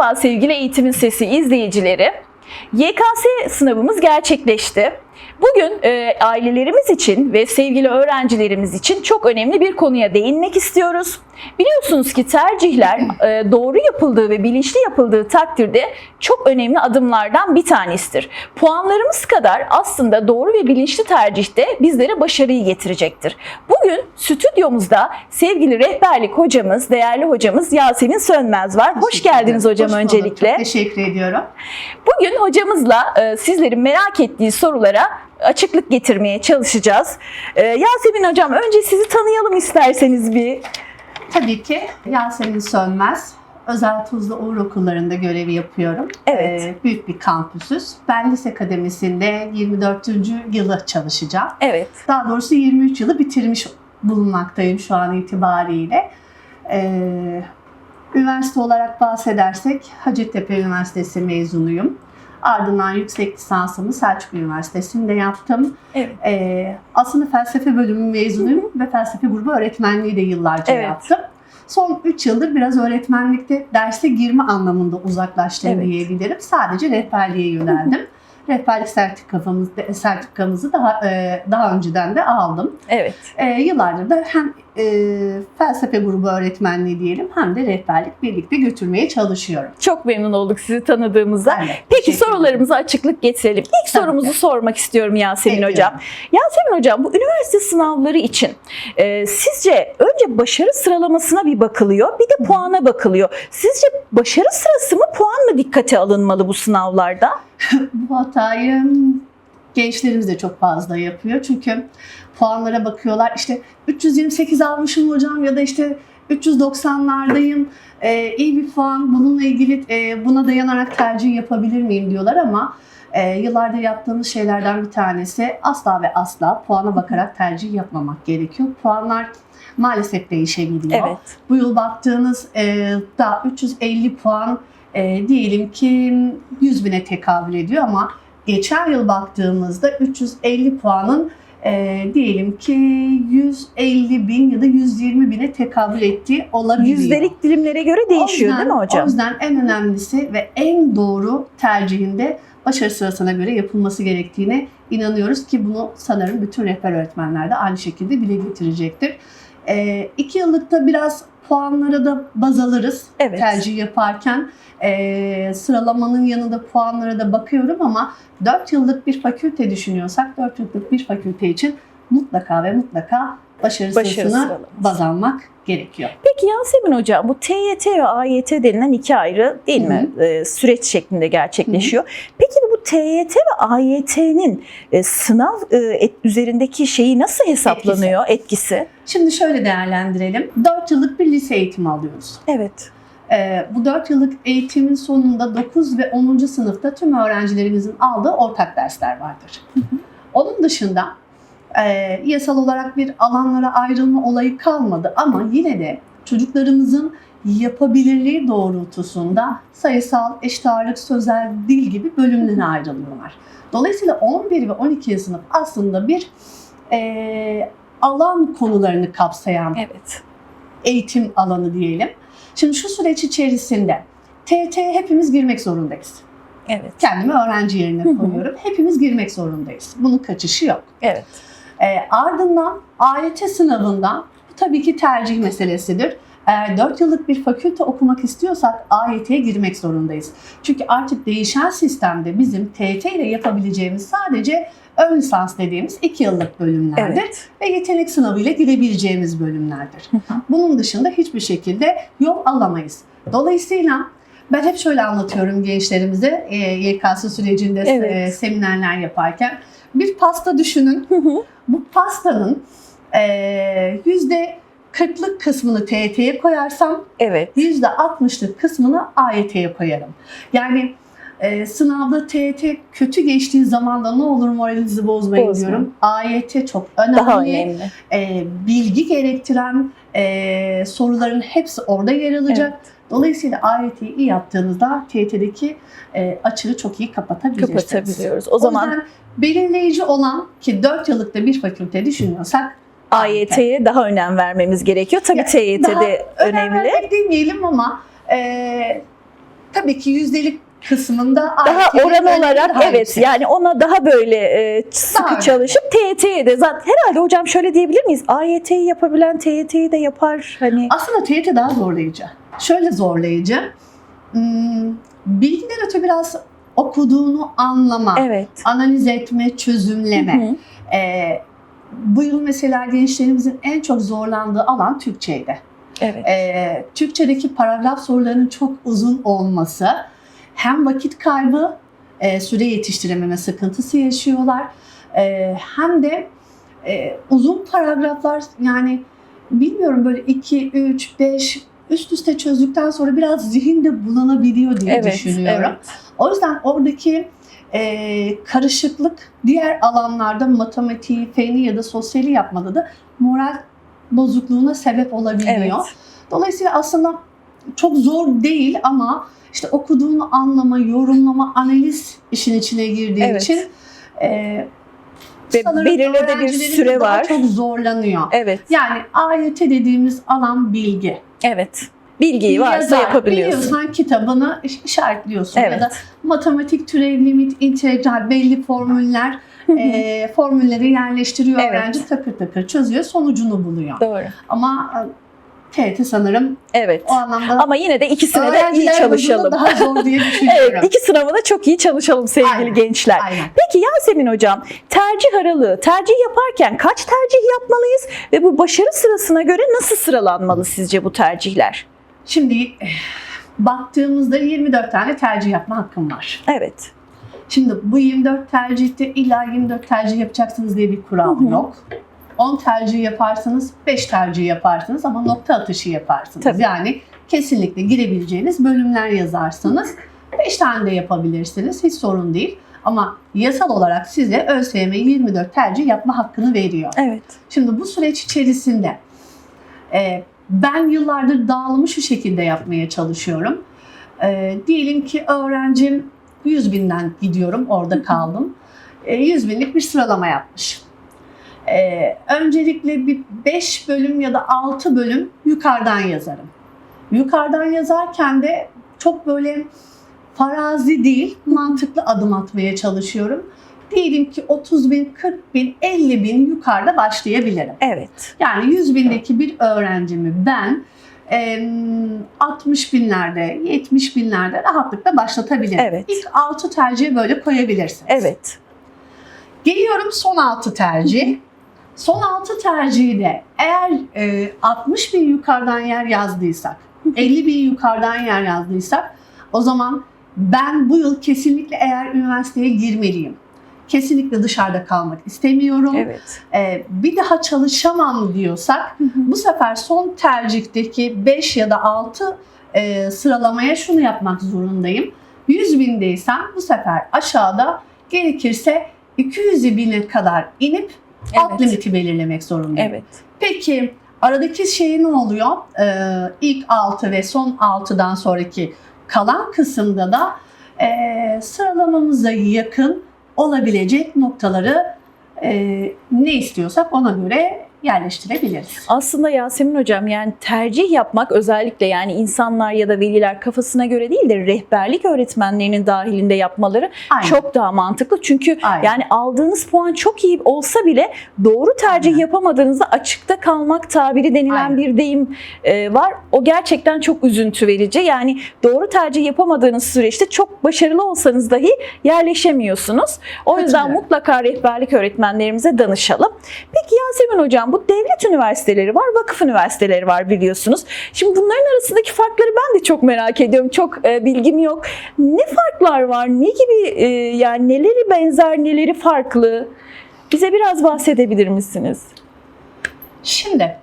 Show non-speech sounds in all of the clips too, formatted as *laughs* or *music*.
Merhaba sevgili Eğitimin Sesi izleyicileri. YKS sınavımız gerçekleşti. Bugün e, ailelerimiz için ve sevgili öğrencilerimiz için çok önemli bir konuya değinmek istiyoruz. Biliyorsunuz ki tercihler e, doğru yapıldığı ve bilinçli yapıldığı takdirde çok önemli adımlardan bir tanesidir. Puanlarımız kadar aslında doğru ve bilinçli tercihte bizlere başarıyı getirecektir. Bugün stüdyomuzda sevgili rehberlik hocamız, değerli hocamız Yasemin Sönmez var. Hoş geldiniz hocam Hoş bulduk. öncelikle. Çok teşekkür ediyorum. Bugün hocamızla e, sizlerin merak ettiği sorulara açıklık getirmeye çalışacağız. E, Yasemin hocam önce sizi tanıyalım isterseniz bir. Tabii ki Yasemin Sönmez. Özel Tuzla Uğur Okulları'nda görevi yapıyorum. Evet. Ee, büyük bir kampüsüz. Ben lise akademisinde 24. yılı çalışacağım. Evet. Daha doğrusu 23 yılı bitirmiş bulunmaktayım şu an itibariyle. Ee, üniversite olarak bahsedersek Hacettepe Üniversitesi mezunuyum. Ardından yüksek lisansımı Selçuk Üniversitesi'nde yaptım. Evet. Ee, aslında felsefe bölümü mezunuyum ve felsefe grubu öğretmenliği de yıllarca Evet. yaptım. Son 3 yıldır biraz öğretmenlikte derse girme anlamında uzaklaştım Evet. diyebilirim. Sadece rehberliğe yöneldim. Rehberlik sertifikamızı, sertifikamızı daha e, daha önceden de aldım. Evet. E, yıllardır da hem e, felsefe grubu öğretmenliği diyelim hem de rehberlik birlikte götürmeye çalışıyorum. Çok memnun olduk sizi tanıdığımızda. Ben de Peki sorularımıza açıklık getirelim. İlk Tabii sorumuzu ki. sormak istiyorum Yasemin Bekliyorum. hocam. Yasemin hocam bu üniversite sınavları için e, sizce önce başarı sıralamasına bir bakılıyor bir de puana bakılıyor. Sizce başarı sırası mı puan mı dikkate alınmalı bu sınavlarda? *laughs* Bu hatayı gençlerimiz de çok fazla yapıyor. Çünkü puanlara bakıyorlar. İşte 328 almışım hocam ya da işte 390'lardayım. Ee, iyi bir puan. Bununla ilgili e, buna dayanarak tercih yapabilir miyim diyorlar ama e, yıllardır yaptığımız şeylerden bir tanesi asla ve asla puana bakarak tercih yapmamak gerekiyor. Puanlar maalesef değişebiliyor. Evet. Bu yıl baktığınız e, da 350 puan e, diyelim ki 100 bine tekabül ediyor ama geçen yıl baktığımızda 350 puanın e, diyelim ki 150 bin ya da 120 bine tekabül ettiği olabiliyor. Yüzdelik dilimlere göre değişiyor yüzden- değil mi hocam? O yüzden en önemlisi ve en doğru tercihinde başarı sırasına göre yapılması gerektiğine inanıyoruz ki bunu sanırım bütün rehber öğretmenler de aynı şekilde dile getirecektir. E, iki yıllıkta biraz puanlara da baz alırız Evet. tercih yaparken. E, sıralamanın yanında puanlara da bakıyorum ama 4 yıllık bir fakülte düşünüyorsak 4 yıllık bir fakülte için mutlaka ve mutlaka başarı, Başarı sırasına sıralaması. baz almak gerekiyor. Peki Yasemin Hocam bu TYT ve AYT denilen iki ayrı değil mi e, süreç şeklinde gerçekleşiyor. Peki bu TYT ve AYT'nin e, sınav e, et- üzerindeki şeyi nasıl hesaplanıyor etkisi? Şimdi şöyle değerlendirelim. 4 yıllık bir lise eğitimi alıyoruz. Evet. Ee, bu 4 yıllık eğitimin sonunda 9 ve 10. sınıfta tüm öğrencilerimizin aldığı ortak dersler vardır. Onun dışında e, yasal olarak bir alanlara ayrılma olayı kalmadı ama yine de çocuklarımızın yapabilirliği doğrultusunda sayısal, eşit ağırlık, sözel, dil gibi bölümlere ayrılıyorlar. Dolayısıyla 11 ve 12. sınıf aslında bir e, alan konularını kapsayan Evet. eğitim alanı diyelim. Şimdi şu süreç içerisinde TT hepimiz girmek zorundayız. Evet. Kendimi öğrenci yerine koyuyorum. Hepimiz girmek zorundayız. Bunun kaçışı yok. Evet. Ee, ardından AYT sınavından bu tabii ki tercih meselesidir. Eğer 4 yıllık bir fakülte okumak istiyorsak AYT'ye girmek zorundayız. Çünkü artık değişen sistemde bizim TT ile yapabileceğimiz sadece ön lisans dediğimiz 2 yıllık bölümlerdir Evet. ve yetenek sınavıyla girebileceğimiz bölümlerdir. Bunun dışında hiçbir şekilde yol alamayız. Dolayısıyla ben hep şöyle anlatıyorum gençlerimize e, YKS sürecinde Evet. e, seminerler yaparken. Bir pasta düşünün. Bu pastanın yüzde 40'lık kısmını TYT'ye koyarsam evet. yüzde 60'lık kısmını AYT'ye koyarım. Yani e, sınavda TYT kötü geçtiği zaman da ne olur moralinizi bozmayın Bozma. diyorum. AYT çok önemli. Daha önemli. E, bilgi gerektiren e, soruların hepsi orada yer alacak. Dolayısıyla AYT'yi iyi yaptığınızda TYT'deki e, açığı çok iyi kapatabilirsiniz. Kapatabiliyoruz. O O zaman belirleyici olan ki 4 yıllıkta bir fakülte düşünüyorsak AYT'ye daha önem vermemiz gerekiyor. Tabii Ya, TYT daha de önemli. önemli demeyelim ama e, tabii ki yüzdelik kısmında Daha oran olarak daha evet yüksek. yani ona daha böyle e, sıkı önemli. çalışıp TYT'ye de zaten herhalde hocam şöyle diyebilir miyiz? AYT'yi yapabilen TYT'yi de yapar hani. Aslında TYT daha zorlayıcı. Şöyle zorlayıcı. Hmm, bilgiden öte biraz okuduğunu anlama, Evet. analiz etme, çözümleme. Hı hı. Ee, bu yıl mesela gençlerimizin en çok zorlandığı alan Türkçeydi. Evet. Ee, Türkçedeki paragraf sorularının çok uzun olması hem vakit kaybı, e, süre yetiştirememe sıkıntısı yaşıyorlar. E, hem de e, uzun paragraflar yani bilmiyorum böyle 2, 3, 5 üst üste çözdükten sonra biraz zihinde bulanabiliyor diye Evet. düşünüyorum. evet. O yüzden oradaki e, karışıklık diğer alanlarda matematiği, feni ya da sosyali yapmada da moral bozukluğuna sebep olabiliyor. Evet. Dolayısıyla aslında çok zor değil ama işte okuduğunu anlama, yorumlama, analiz işin içine girdiği Evet. için e, Ve belirli de bir süre var. çok zorlanıyor. Evet. Yani AYT dediğimiz alan bilgi. Evet. Bilgiyi varsa Yazar, yapabiliyorsun. Biliyorsan kitabını iş- işaretliyorsun ya Evet. da matematik türev, limit, integral belli formüller e, formülleri yerleştiriyor Evet. öğrenci takır takır çözüyor sonucunu buluyor. Doğru. Ama TET sanırım Evet. o anlamda Ama yine de ikisine de iyi çalışalım. daha zor diye *laughs* düşünüyorum. Evet, iki sınavına çok iyi çalışalım sevgili Aynen. gençler. Aynen. Peki Yasemin hocam, tercih aralığı, tercih yaparken kaç tercih yapmalıyız ve bu başarı sırasına göre nasıl sıralanmalı sizce bu tercihler? Şimdi eh, baktığımızda 24 tane tercih yapma hakkım var. Evet. Şimdi bu 24 tercihte illa 24 tercih yapacaksınız diye bir kural Hı hı. yok. 10 tercih yaparsınız, 5 tercih yaparsınız ama nokta atışı yaparsınız. Tabii. Yani kesinlikle girebileceğiniz bölümler yazarsanız 5 tane de yapabilirsiniz. Hiç sorun değil. Ama yasal olarak size ÖSYM 24 tercih yapma hakkını veriyor. Evet. Şimdi bu süreç içerisinde e, ben yıllardır dağılımı şu şekilde yapmaya çalışıyorum. E, diyelim ki öğrencim 100 binden gidiyorum, orada kaldım. E, 100 binlik bir sıralama yapmış. E, öncelikle bir 5 bölüm ya da 6 bölüm yukarıdan yazarım. Yukarıdan yazarken de çok böyle farazi değil, mantıklı adım atmaya çalışıyorum. Diyelim ki 30 bin, 40 bin, 50 bin yukarıda başlayabilirim. Evet. Yani 100 bindeki bir öğrencimi ben em, 60 binlerde, 70 binlerde rahatlıkla başlatabilirim. Evet. İlk 6 tercihi böyle koyabilirsiniz. Evet. Geliyorum son 6 tercih. Son 6 tercihi de eğer e, 60 bin yukarıdan yer yazdıysak, *laughs* 50 bin yukarıdan yer yazdıysak o zaman ben bu yıl kesinlikle eğer üniversiteye girmeliyim. Kesinlikle dışarıda kalmak istemiyorum. Evet. Ee, bir daha çalışamam diyorsak bu sefer son tercihteki 5 ya da 6 e, sıralamaya şunu yapmak zorundayım. 100 bindeysem bu sefer aşağıda gerekirse 200 bine kadar inip alt Evet. limiti belirlemek zorundayım. Evet. Peki aradaki şey ne oluyor? Ee, ilk 6 ve son 6'dan sonraki kalan kısımda da e, sıralamamıza yakın olabilecek noktaları e, ne istiyorsak ona göre yerleştirebiliriz. Aslında Yasemin hocam yani tercih yapmak özellikle yani insanlar ya da veliler kafasına göre değil de rehberlik öğretmenlerinin dahilinde yapmaları Aynen. çok daha mantıklı. Çünkü Aynen. yani aldığınız puan çok iyi olsa bile doğru tercih Aynen. yapamadığınızda açıkta kalmak tabiri denilen Aynen. bir deyim e, var. O gerçekten çok üzüntü verici. Yani doğru tercih yapamadığınız süreçte çok başarılı olsanız dahi yerleşemiyorsunuz. O yüzden mutlaka rehberlik öğretmenlerimize danışalım. Peki Yasemin hocam bu devlet üniversiteleri var, vakıf üniversiteleri var biliyorsunuz. Şimdi bunların arasındaki farkları ben de çok merak ediyorum. Çok e, bilgim yok. Ne farklar var? Ne gibi e, yani neleri benzer, neleri farklı? Bize biraz bahsedebilir misiniz? Şimdi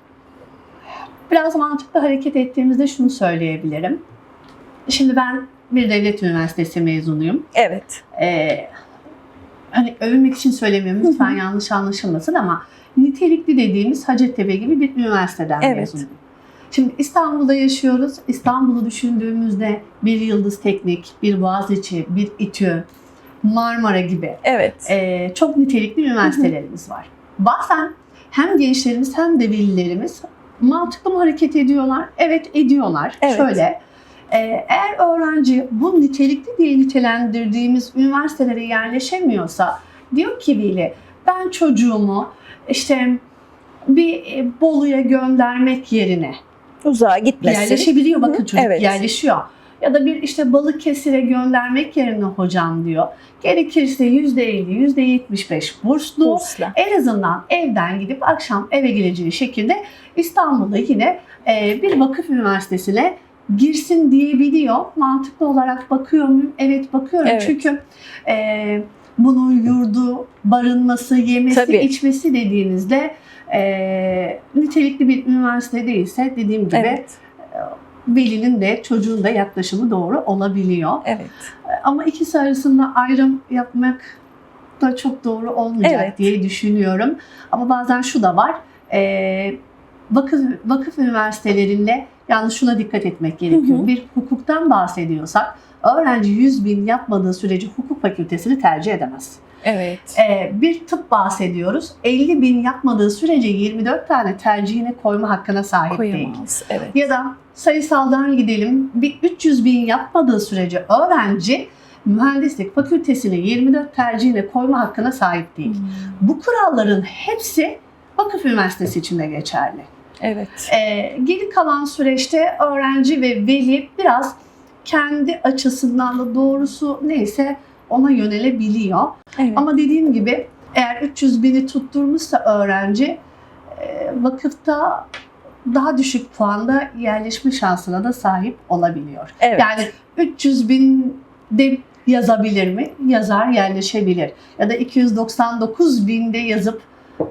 biraz mantıklı hareket ettiğimizde şunu söyleyebilirim. Şimdi ben bir devlet üniversitesi mezunuyum. Evet. Ee, hani övünmek için söylemiyorum lütfen yanlış anlaşılmasın ama nitelikli dediğimiz Hacettepe gibi bir üniversiteden Evet. mezunuyum. Şimdi İstanbul'da yaşıyoruz. İstanbul'u düşündüğümüzde bir Yıldız Teknik, bir Boğaziçi, bir İTÜ, Marmara gibi Evet. e, çok nitelikli üniversitelerimiz var. Bazen hem gençlerimiz hem de velilerimiz mantıklı mı hareket ediyorlar? Evet ediyorlar. Evet. Şöyle Ee, eğer öğrenci bu nitelikli diye nitelendirdiğimiz üniversitelere yerleşemiyorsa diyor ki veli ben çocuğumu işte bir e, Bolu'ya göndermek yerine Uzağa gitmesin. yerleşebiliyor bakın Hı, çocuk evet. yerleşiyor. Ya da bir işte Balıkesir'e göndermek yerine hocam diyor. Gerekirse %50, %75 burslu. Bursla. En azından evden gidip akşam eve geleceği şekilde İstanbul'da yine e, bir vakıf üniversitesine girsin diyebiliyor. Mantıklı olarak bakıyor muyum? Evet bakıyorum. Evet. Çünkü e, bunun yurdu, barınması, yemesi, Tabii. içmesi dediğinizde e, nitelikli bir üniversite değilse dediğim gibi Evet. velinin de çocuğun da yaklaşımı doğru olabiliyor. Evet. Ama ikisi arasında ayrım yapmak da çok doğru olmayacak Evet. diye düşünüyorum. Ama bazen şu da var. E, vakıf, vakıf üniversitelerinde yalnız şuna dikkat etmek gerekiyor. Hı hı. Bir hukuktan bahsediyorsak öğrenci 100 bin yapmadığı sürece hukuk fakültesini tercih edemez. Evet. Ee, bir tıp bahsediyoruz. 50 bin yapmadığı sürece 24 tane tercihine koyma hakkına sahip değil. Koyamaz. Evet. Ya da sayısaldan gidelim. Bir 300 bin yapmadığı sürece öğrenci mühendislik fakültesine 24 tercihine koyma hakkına sahip değil. Hmm. Bu kuralların hepsi vakıf üniversitesi içinde geçerli. Evet. Ee, geri kalan süreçte öğrenci ve veli biraz kendi açısından da doğrusu neyse ona yönelebiliyor. Evet. Ama dediğim gibi eğer 300 bini tutturmuşsa öğrenci e, vakıfta daha düşük puanda yerleşme şansına da sahip olabiliyor. evet. Yani 300 bin de yazabilir mi? Yazar, yerleşebilir. Ya da 299 binde yazıp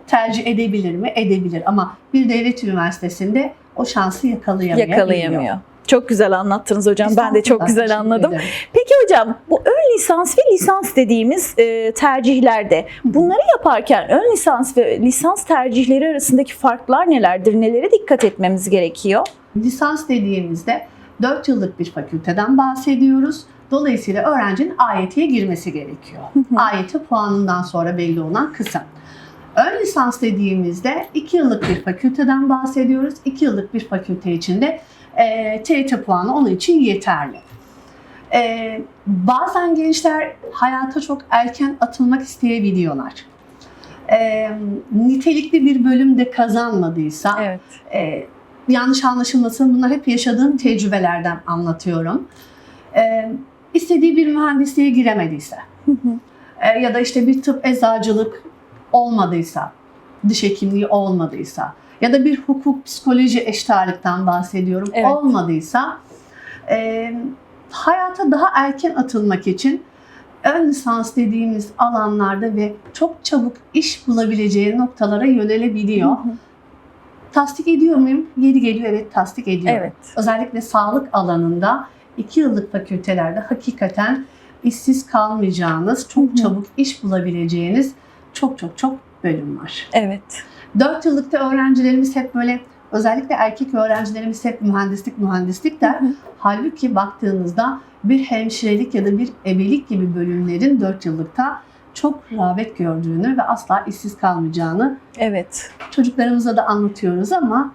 tercih edebilir mi? Edebilir. Ama bir devlet üniversitesinde o şansı yakalayamıyor. Yakalayamıyor. Çok güzel anlattınız hocam. Ben de çok güzel anladım. ederim. Peki hocam bu ön lisans ve lisans dediğimiz e, tercihlerde bunları yaparken ön lisans ve lisans tercihleri arasındaki farklar nelerdir? Nelere dikkat etmemiz gerekiyor? Lisans dediğimizde 4 yıllık bir fakülteden bahsediyoruz. Dolayısıyla öğrencinin AYT'ye girmesi gerekiyor. AYT puanından sonra belli olan kısım. Ön lisans dediğimizde 2 yıllık bir fakülteden bahsediyoruz. 2 yıllık bir fakülte içinde e, TYT puanı onun için yeterli. E, bazen gençler hayata çok erken atılmak isteyebiliyorlar. E, nitelikli bir bölümde kazanmadıysa Evet. e, yanlış anlaşılmasın bunlar hep yaşadığım tecrübelerden anlatıyorum. E, istediği bir mühendisliğe giremediyse e, ya da işte bir tıp eczacılık olmadıysa, diş hekimliği olmadıysa ya da bir hukuk psikoloji eşit ağırlıktan bahsediyorum Evet. olmadıysa e, hayata daha erken atılmak için ön lisans dediğimiz alanlarda ve çok çabuk iş bulabileceği noktalara yönelebiliyor. Hı hı. Tasdik ediyor muyum? Yeri geliyor evet tasdik ediyorum. Evet. Özellikle sağlık alanında iki yıllık fakültelerde hakikaten işsiz kalmayacağınız, çok Hı hı. çabuk iş bulabileceğiniz çok çok çok bölüm var. Evet. Dört yıllıkta öğrencilerimiz hep böyle özellikle erkek öğrencilerimiz hep mühendislik mühendislik der. Hı hı. Halbuki baktığınızda bir hemşirelik ya da bir ebelik gibi bölümlerin dört yıllıkta çok rağbet gördüğünü ve asla işsiz kalmayacağını Evet. çocuklarımıza da anlatıyoruz ama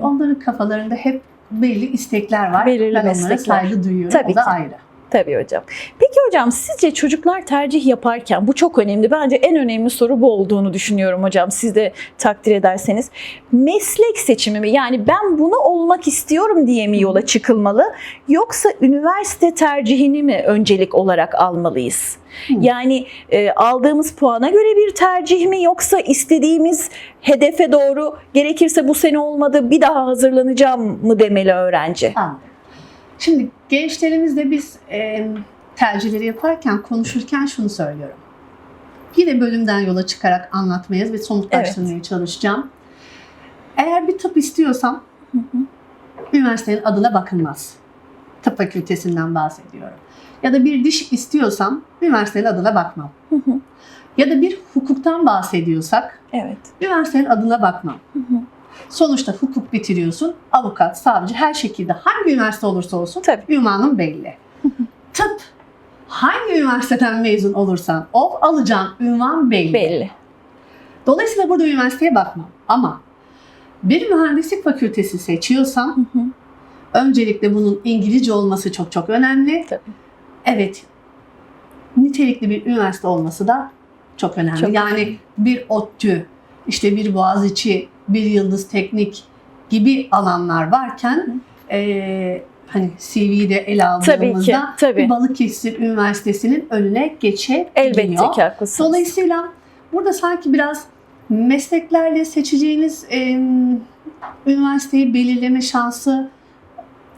onların kafalarında hep belli istekler var. Belirli ben onlara meslekler. saygı duyuyorum. Tabii o da ki. ayrı. Tabii hocam. Peki hocam sizce çocuklar tercih yaparken bu çok önemli. Bence en önemli soru bu olduğunu düşünüyorum hocam. Siz de takdir ederseniz. Meslek seçimi mi? Yani ben bunu olmak istiyorum diye mi yola çıkılmalı? Yoksa üniversite tercihini mi öncelik olarak almalıyız? Hı. Yani e, aldığımız puana göre bir tercih mi yoksa istediğimiz hedefe doğru gerekirse bu sene olmadı bir daha hazırlanacağım mı demeli öğrenci? Anladım. Şimdi gençlerimizle biz e, tercihleri yaparken, konuşurken şunu söylüyorum. Yine bölümden yola çıkarak anlatmaya ve somutlaştırmaya çalışacağım. Eğer bir tıp istiyorsam üniversitenin adına bakılmaz. Tıp fakültesinden bahsediyorum. Ya da bir diş istiyorsam üniversitenin adına bakmam. Hı hı. Ya da bir hukuktan bahsediyorsak Evet. üniversitenin adına bakmam. Hı hı. Sonuçta hukuk bitiriyorsun, avukat, savcı her şekilde hangi üniversite olursa olsun Tabii. ünvanın belli. *laughs* Tıp hangi üniversiteden mezun olursan ol alacağın ünvan belli. Belli. Dolayısıyla burada üniversiteye bakmam. Ama bir mühendislik fakültesi seçiyorsam Hı hı. Öncelikle bunun İngilizce olması çok çok önemli. Tabii. Evet, nitelikli bir üniversite olması da çok önemli. Çok yani bir ODTÜ, işte bir Boğaziçi, bir Yıldız Teknik gibi alanlar varken eee, hani CV'de ele Tabii ki, aldığımızda tabii. Balıkesir Üniversitesi'nin önüne geçebiliyor. Elbette ki haklısınız. Dolayısıyla burada sanki biraz mesleklerle seçeceğiniz em, üniversiteyi belirleme şansı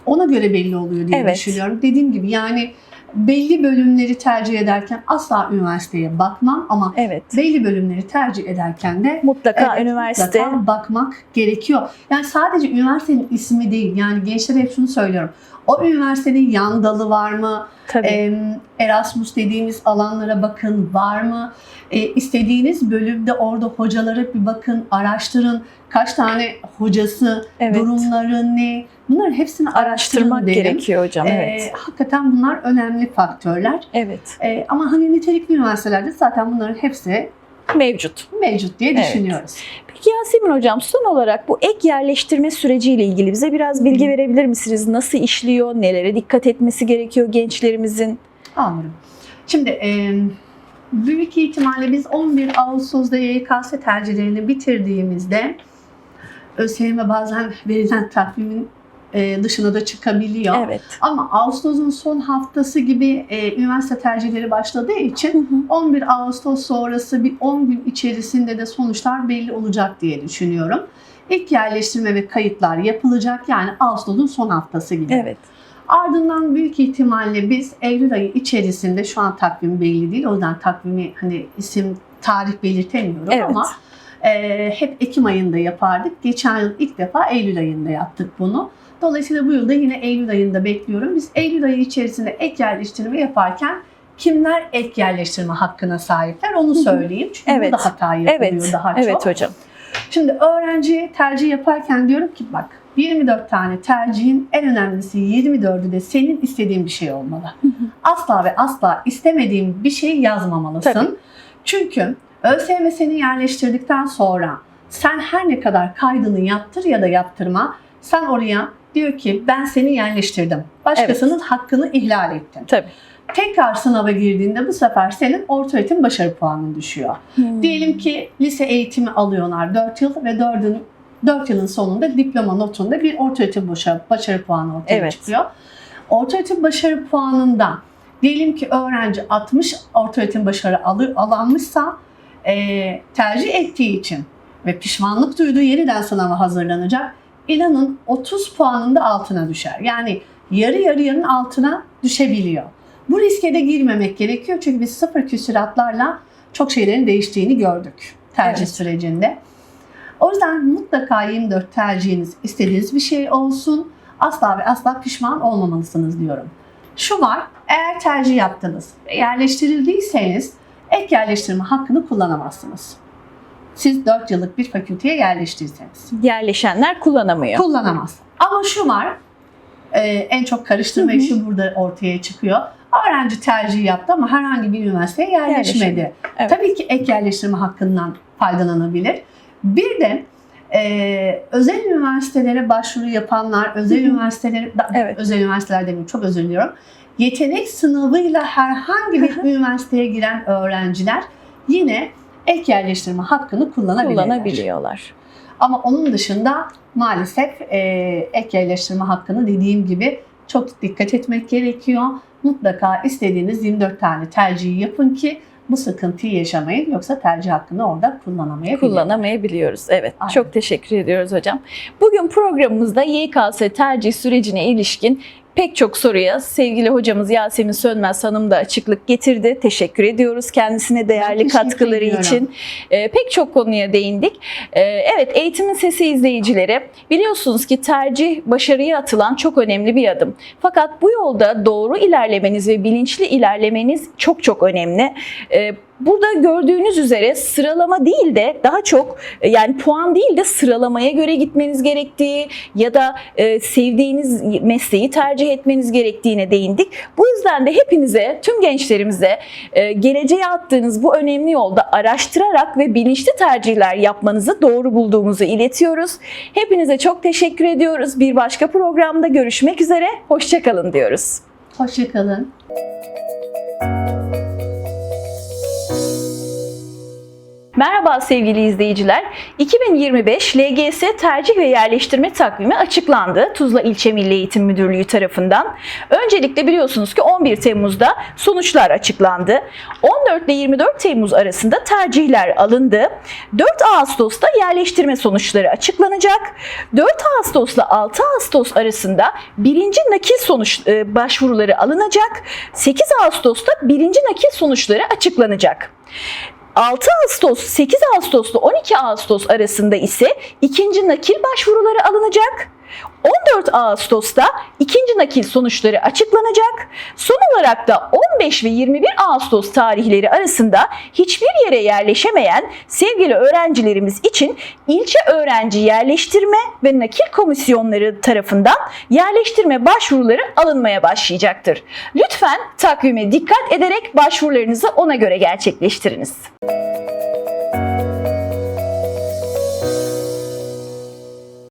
ona göre belli oluyor diye Evet. düşünüyorum. Dediğim gibi yani belli bölümleri tercih ederken asla üniversiteye bakmam ama Evet. belli bölümleri tercih ederken de Mutlaka Evet, üniversite mutlaka bakmak gerekiyor. Yani sadece üniversitenin ismi değil. Yani gençlere hep şunu söylüyorum. O üniversitenin yan dalı var mı? tabii. Em, Erasmus dediğimiz alanlara bakın var mı? E, istediğiniz bölümde orada hocalara bir bakın, araştırın. Kaç tane hocası, evet. durumları ne? Bunların hepsini Araştırmak derim. gerekiyor hocam. E, Evet. hakikaten bunlar önemli faktörler. Evet. E, ama hani nitelikli üniversitelerde zaten bunların hepsi Mevcut. mevcut diye Evet. düşünüyoruz. Peki Yasemin hocam son olarak bu ek yerleştirme süreciyle ilgili bize biraz bilgi Hı. verebilir misiniz? Nasıl işliyor? Nelere dikkat etmesi gerekiyor gençlerimizin? Anladım. Şimdi e, büyük ihtimalle biz 11 Ağustos'da YKS tercihlerini bitirdiğimizde ÖSYM bazen verilen takvimin e, dışına da çıkabiliyor. Evet. Ama Ağustos'un son haftası gibi e, üniversite tercihleri başladığı için 11 Ağustos sonrası bir 10 gün içerisinde de sonuçlar belli olacak diye düşünüyorum. İlk yerleştirme ve kayıtlar yapılacak yani Ağustos'un son haftası gibi. Evet. Ardından büyük ihtimalle biz Eylül ayı içerisinde şu an takvim belli değil. O yüzden takvimi hani isim tarih belirtemiyorum Evet. ama e, hep Ekim ayında yapardık. Geçen yıl ilk defa Eylül ayında yaptık bunu. Dolayısıyla bu yılda yine Eylül ayında bekliyorum. Biz Eylül ayı içerisinde ek yerleştirme yaparken kimler ek yerleştirme hakkına sahipler onu söyleyeyim. Çünkü Evet. burada hata yapılıyor Evet. daha Evet çok. hocam. Şimdi öğrenci tercih yaparken diyorum ki bak 24 tane tercihin en önemlisi 24'ü de senin istediğin bir şey olmalı. Asla ve asla istemediğin bir şey yazmamalısın. Tabii. Çünkü ÖSYM seni yerleştirdikten sonra sen her ne kadar kaydını yaptır ya da yaptırma sen oraya diyor ki ben seni yerleştirdim. Başkasının hakkını ihlal ettin. Tabii. Tekrar sınava girdiğinde bu sefer senin orta öğretim başarı puanın düşüyor. Hmm. Diyelim ki lise eğitimi alıyorlar 4 yıl ve 4'ün 4 yılın sonunda diploma notunda bir ortaöğretim başarı, başarı puanı ortaya Evet. çıkıyor. Ortaöğretim başarı puanından diyelim ki öğrenci 60 ortaöğretim başarı alır, alanmışsa eee, tercih ettiği için ve pişmanlık duyduğu yeniden sınava hazırlanacak. İnanın 30 puanın da altına düşer. Yani yarı yarıyanın altına düşebiliyor. Bu riske de girmemek gerekiyor çünkü biz sıfır küsuratlarla çok şeylerin değiştiğini gördük tercih Evet. sürecinde. O yüzden mutlaka 24 tercihiniz istediğiniz bir şey olsun. Asla ve asla pişman olmamalısınız diyorum. Şu var, eğer tercih yaptınız ve yerleştirildiyseniz ek yerleştirme hakkını kullanamazsınız. Siz 4 yıllık bir fakülteye yerleştiyseniz. Yerleşenler kullanamıyor. Kullanamaz. Ama şu var, e, en çok karıştırma işi burada ortaya çıkıyor. Öğrenci tercih yaptı ama herhangi bir üniversiteye yerleşmedi. Evet. Tabii ki ek yerleştirme hakkından faydalanabilir. Bir de e, özel üniversitelere başvuru yapanlar, özel üniversiteleri, Evet. özel üniversiteler demeyeyim çok özür diliyorum. Yetenek sınavıyla herhangi bir üniversiteye giren öğrenciler yine ek yerleştirme hakkını kullanabilirler. Kullanabiliyorlar. Ama onun dışında maalesef e, ek yerleştirme hakkını dediğim gibi çok dikkat etmek gerekiyor. Mutlaka istediğiniz 24 tane tercihi yapın ki bu sıkıntıyı yaşamayın. Yoksa tercih hakkını orada kullanamayabilirsiniz. Kullanamayabiliyoruz. Evet. Aynen. Çok teşekkür ediyoruz hocam. Bugün programımızda YKS tercih sürecine ilişkin pek çok soruya sevgili hocamız Yasemin Sönmez Hanım da açıklık getirdi. Teşekkür ediyoruz kendisine değerli katkıları ediyorum. için. Ee, pek çok konuya değindik. Ee, evet Eğitimin Sesi izleyicileri biliyorsunuz ki tercih başarıya atılan çok önemli bir adım. Fakat bu yolda doğru ilerlemeniz ve bilinçli ilerlemeniz çok çok önemli. Ee, Burada gördüğünüz üzere sıralama değil de daha çok e, yani puan değil de sıralamaya göre gitmeniz gerektiği ya da e, sevdiğiniz mesleği tercih etmeniz gerektiğine değindik. Bu yüzden de hepinize, tüm gençlerimize e, geleceğe attığınız bu önemli yolda araştırarak ve bilinçli tercihler yapmanızı doğru bulduğumuzu iletiyoruz. Hepinize çok teşekkür ediyoruz. Bir başka programda görüşmek üzere. Hoşçakalın diyoruz. Hoşçakalın. Merhaba sevgili izleyiciler. 2025 LGS Tercih ve Yerleştirme Takvimi açıklandı Tuzla İlçe Milli Eğitim Müdürlüğü tarafından. Öncelikle biliyorsunuz ki 11 Temmuz'da sonuçlar açıklandı. 14 ile 24 Temmuz arasında tercihler alındı. 4 Ağustos'ta yerleştirme sonuçları açıklanacak. 4 Ağustos ile 6 Ağustos arasında birinci nakil sonuç e, başvuruları alınacak. 8 Ağustos'ta birinci nakil sonuçları açıklanacak. 6 Ağustos, 8 Ağustos ile 12 Ağustos arasında ise ikinci nakil başvuruları alınacak. 14 Ağustos'ta ikinci nakil sonuçları açıklanacak. Son olarak da 15 ve 21 Ağustos tarihleri arasında hiçbir yere yerleşemeyen sevgili öğrencilerimiz için ilçe öğrenci yerleştirme ve nakil komisyonları tarafından yerleştirme başvuruları alınmaya başlayacaktır. Lütfen takvime dikkat ederek başvurularınızı ona göre gerçekleştiriniz.